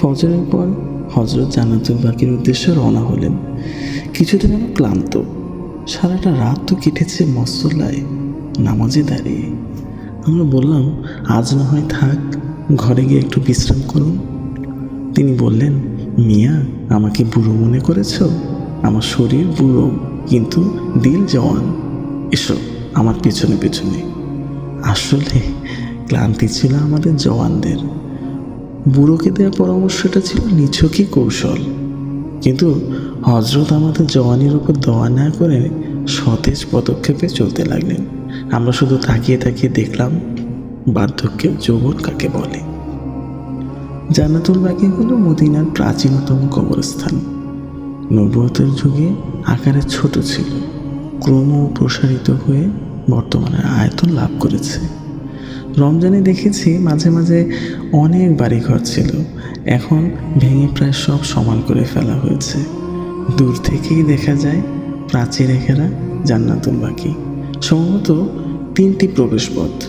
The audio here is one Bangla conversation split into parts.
ফজরের পর হজরত জান্নাতুল বাকির উদ্দেশ্যে রওনা হলেন। কিছুদিন আমি ক্লান্ত। সারাটা রাত তো কেটেছে মসল্লায় নামাজে দাঁড়িয়ে। আমরা বললাম, আজ না হয় থাক, ঘরে গিয়ে একটু বিশ্রাম করুন। তিনি বললেন, মিয়া, আমাকে বুড়ো মনে করেছ? আমার শরীর বুড়ো, কিন্তু দিল জওয়ান। এসো, আমার পেছনে পেছনে। আসলে ক্লান্তি ছিল আমাদের জওয়ানদের। বুড়োকে দেওয়া পরামর্শটা ছিল নিছকই কৌশল। কিন্তু হজরত আমাদের জওয়ানির উপর দোয়া না করে সতেজ পদক্ষেপে চলতে লাগলেন। আমরা শুধু তাকিয়ে তাকিয়ে দেখলাম বার্ধক্যের যৌবন কাকে বলে? জান্নাতুল বাকি হলো মদিনার প্রাচীনতম কবরস্থান। নবুয়তের যুগে আকারে ছোট ছিল ক্রম প্রসারিত হয়ে বর্তমানে আয়তন লাভ করেছে। রমজানে দেখেছি মাঝে মাঝে অনেক বাড়িঘর ছিল। এখন ভেঙে প্রায় সব সমান করে ফেলা হয়েছে। দূর থেকেই দেখা যায় প্রাচীরে ঘেরা জান্নাতুল বাকি। সম্ভবত তিনটি প্রবেশপথ।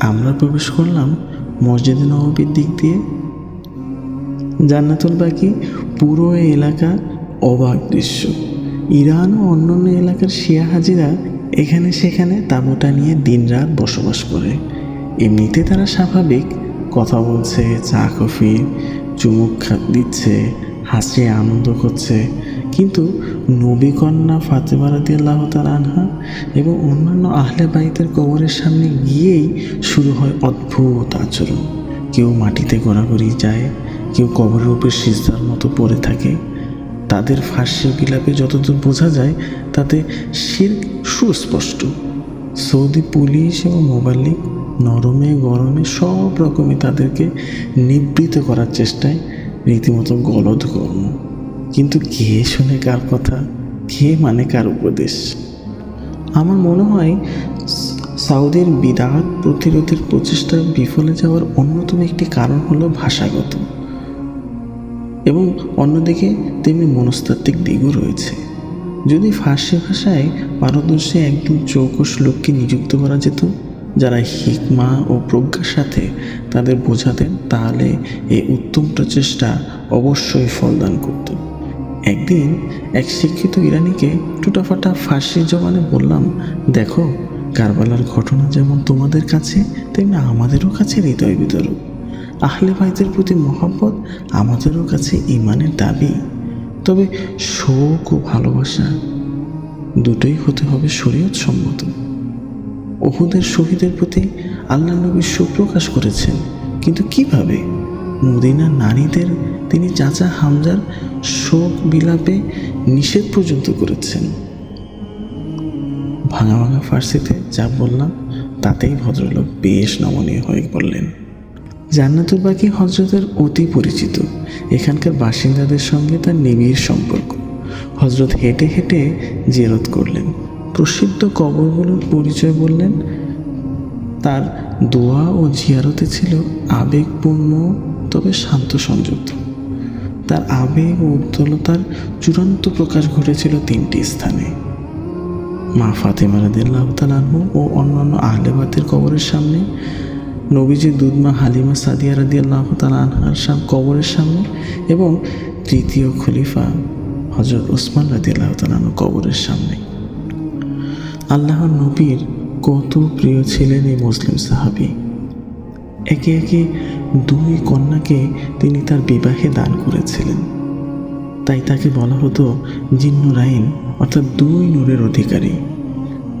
আমরা প্রবেশ করলাম মসজিদে নবীর দিক দিয়ে। জান্নাতুল বাকি পুরো এলাকা অবাক দৃশ্য। ইরান ও অন্যান্য এলাকার শিয়া হাজিরা এখানে সেখানে তাঁবুটা নিয়ে দিনরাত বসবাস করে। এমনিতে তারা স্বাভাবিক। কথা বলছে, চা, কফি, চুমুক দিচ্ছে হাসিয়ে আনন্দ করছে। কিন্তু নবী কন্যা ফাতেমা রাদি আল্লাহ আনহা এবং অন্যান্য আহলে বাইতের কবরের সামনে গিয়েই শুরু হয় অদ্ভুত আচরণ। কেউ মাটিতে গড়াগড়ি যায়, কেউ কবরের উপর সিজদার মতো পড়ে থাকে। তাদের ফার্সি বিলাপে যতদূর বোঝা যায়, তাতে শির সুস্পষ্ট। সৌদি পুলিশ এবং মোবাল্লিক নরমে, গরমে সব রকমই তাদেরকে নিবৃত করার চেষ্টায় রীতিমতো গলদ কর্ম। কিন্তু কে শোনে কার কথা? কে মানে কার উপদেশ? আমার মনে হয় সাউদির বিরাট প্রতিরোধের প্রচেষ্টা বিফলে যাওয়ার অন্যতম একটি কারণ হলো ভাষাগত। এবং অন্যদিকে তেমনি মনস্তাত্ত্বিক দিকও রয়েছে। যদি ফার্সি ভাষায় পারদর্শী একদম চৌকস লোককে নিযুক্ত করা যেত যারা হিকমা ও প্রজ্ঞার সাথে তাদের বোঝাতেন, তাহলে এই উত্তম প্রচেষ্টা অবশ্যই ফলদান করত। একদিন এক শিক্ষিত ইরানিকে টুটাফাটা ফার্সি জবানে বললাম, দেখো, কারবালার ঘটনা যেমন তোমাদের কাছে, তেমনি আমাদেরও কাছে হৃদয় বিতরক আহলে ভাইদের প্রতি মহব্বত আমাদেরও কাছে ইমানের দাবি। তবে শোক ও ভালোবাসা দুটোই হতে হবে শরীয়ত সম্মত ওহুদের শহীদের প্রতি আল্লাহ নবী শোক প্রকাশ করেছেন। কিন্তু কীভাবে? মদিনার নারীদের তিনি চাচা হামজার শোক বিলাপে নিষেধ পর্যন্ত করেছেন। ভাঙা ভাঙা ফার্সিতে যা বললাম, তাতেই ভদ্রলোক বেশ নমনীয় হয়ে পড়লেন। জান্নাতুল বাকি হজরতের অতি পরিচিত। এখানকার বাসিন্দাদের সঙ্গে তার নিবিড় সম্পর্ক। হজরত হেঁটে হেঁটে জেরত করলেন। প্রসিদ্ধ কবরগুলোর পরিচয় বললেন, তার দোয়া ও জিয়ারতে ছিল আবেগপূর্ণ, তবে শান্ত সংযুক্ত তার আবেগ ও উজ্জ্বলতার চূড়ান্ত প্রকাশ ঘটেছিল তিনটি স্থানে। মা ফাতেমা রাদিল্লাহ তালাহু ও অন্যান্য আহলেবাতের কবরের সামনে, নবীজি দুধমা হালিমা সাদিয়া রাদি আল্লাহ আনহার সাম, কবরের সামনে এবং তৃতীয় খলিফা হজরত ওসমান রাদি আল্লাহ কবরের সামনে। আল্লাহর নবীর কত প্রিয় ছিলেন এই মুসলিম সাহাবি। একে একে দুই কন্যাকে তিনি তার বিবাহে দান করেছিলেন। তাই তাকে বলা হতো জিন্নুরাইন অর্থাৎ দুই নূরের অধিকারী।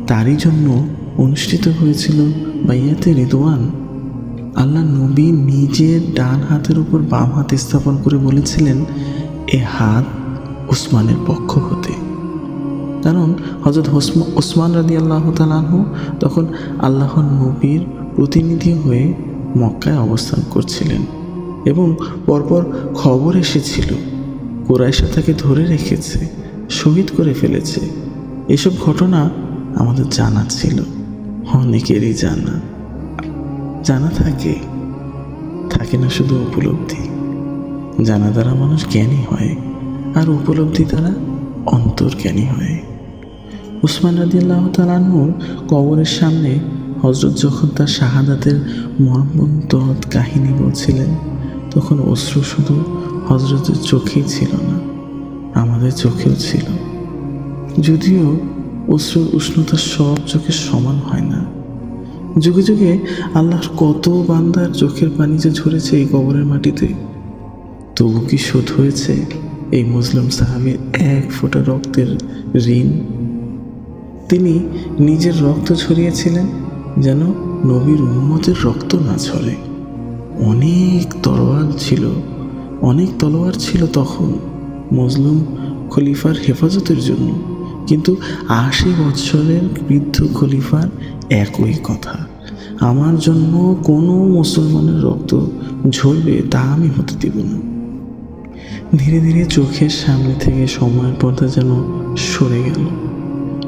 তারই জন্য অনুষ্ঠিত হয়েছিল বাইয়াতে রিদওয়ান। আল্লাহ নবী নিজের ডান হাতের উপর বাম হাত স্থাপন করে বলেছিলেন, এ হাত উসমানের পক্ষ হতে। কারণ হজরত ওসমান রাদি আল্লাহ তালাহু তখন আল্লাহর নবীর প্রতিনিধি হয়ে মক্কায় অবস্থান করছিলেন এবং পরপর খবর এসেছিল। কোরাইশা তাকে ধরে রেখেছে, শহীদ করে ফেলেছে। এসব ঘটনা আমাদের জানা ছিল, অনেকেরই জানা। জানা থাকে থাকে না শুধু উপলব্ধি। জানা দ্বারা মানুষ জ্ঞানী হয়, আর উপলব্ধি দ্বারা অন্তর্জ্ঞানী হয়। উসমান রাদিয়াল্লাহ তালাহুর কবরের সামনে হজরত যখন তার শাহাদাতের মর্মন্তদ কাহিনী বলছিলেন, তখন অশ্রু শুধু হজরতের চোখেই ছিল না, আমাদের চোখেও ছিল। যদিও অশ্রুর উষ্ণতা সব চোখের সমান হয় না। যুগে যুগে আল্লাহর কত বান্দার চোখের পানি যে ঝরেছে এই কবরের মাটিতে, তবু কি শোধ হয়েছে এই মুসলিম সাহাবির এক ফোঁটা রক্তের ঋণ? তিনি নিজের রক্ত ছড়িয়েছিলেন যেন নবীর উম্মতের রক্ত না ছড়ে অনেক তরোয়াল ছিল, অনেক তলোয়ার ছিল তখন মজলুম খলিফার হেফাজতের জন্য। কিন্তু আশি বৎসরের বৃদ্ধ খলিফার একই কথা, আমার জন্য কোনো মুসলমানের রক্ত ঝরবে তা আমি হতে দিব না। ধীরে ধীরে চোখের সামনে থেকে সময়ের পর্দা যেন সরে গেল।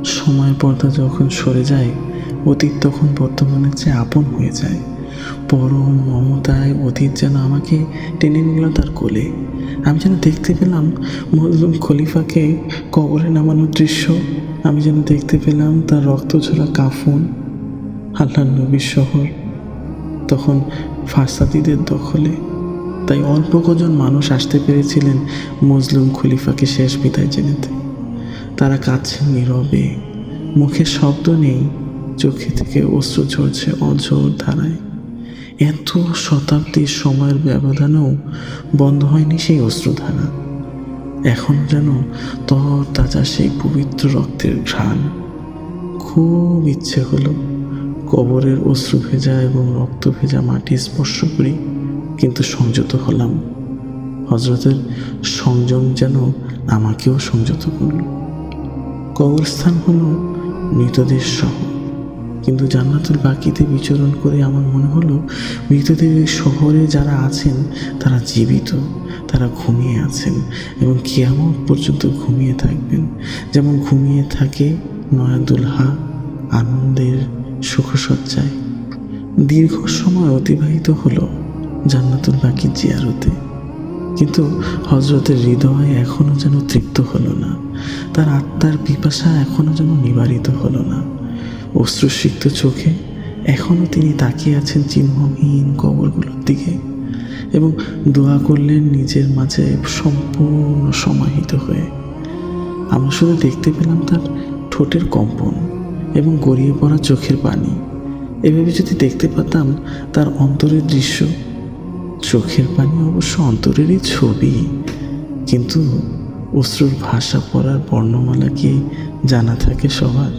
সময়ের পর্দা যখন সরে যায়, অতীত তখন বর্তমানের চেয়ে আপন হয়ে যায়। পরম মমতায় অতীত যেন আমাকে টেনে নিল তার কোলে। আমি যেন দেখতে পেলাম মজলুম খলিফাকে কবরে নামানোর দৃশ্য। আমি যেন দেখতে পেলাম তার রক্ত ঝরা কাফন। আল্লাহ নবীর শহর তখন ফাসাদিদের দখলে। তাই অল্প কজন মানুষ আসতে পেরেছিলেন মজলুম খলিফাকে শেষ বিদায় জেনেতে। তারা কাঁদছেন নীরবে। মুখে শব্দ নেই, চোখে থেকে অস্ত্র ঝরছে অঝোর ধারায়। এত শতাব্দীর সময়ের ব্যবধানেও বন্ধ হয়নি সেই অস্ত্রধারা এখন যেন তর তাজা সেই পবিত্র রক্তের ঘ্রাণ। খুব ইচ্ছে হলো কবরের অশ্রু ভেজা এবং রক্ত ভেজা মাটি স্পর্শ করি, কিন্তু সংযত হলাম। হজরতের সংযম যেন আমাকেও সংযত করল। কবরস্থান হলো মৃতদের শহর। কিন্তু জান্নাতুল বাকিতে বিচরণ করে আমার মনে হলো, মৃতদের শহরে যারা আছেন, তারা জীবিত, তারা ঘুমিয়ে আছেন এবং কিয়ামত পর্যন্ত ঘুমিয়ে থাকবেন। যেমন ঘুমিয়ে থাকে নয়া দুলহা আনন্দের সুখসজ্জায়। দীর্ঘ সময় অতিবাহিত হলো জান্নাতুল বাকি জিয়ারতে। কিন্তু হজরতের হৃদয় এখনও যেন তৃপ্ত হলো না। তার আত্মার পিপাসা এখনও যেন নিবারিত হলো না। অশ্রুসিক্ত চোখে এখনও তিনি তাকিয়ে আছেন চিহ্নহীন কবরগুলোর দিকে এবং দোয়া করলেন নিজের মাঝে সম্পূর্ণ সমাহিত হয়ে। আমরা শুধু দেখতে পেলাম তার ঠোঁটের কম্পন এবং গড়িয়ে পড়া চোখের পানি। এভাবে যদি দেখতে পেতাম তার অন্তরের দৃশ্য চোখের পানি অবশ্য অন্তরেরই ছবি কিন্তু অশ্রুর ভাষা পড়ার বর্ণমালাকে জানা থাকে সবার?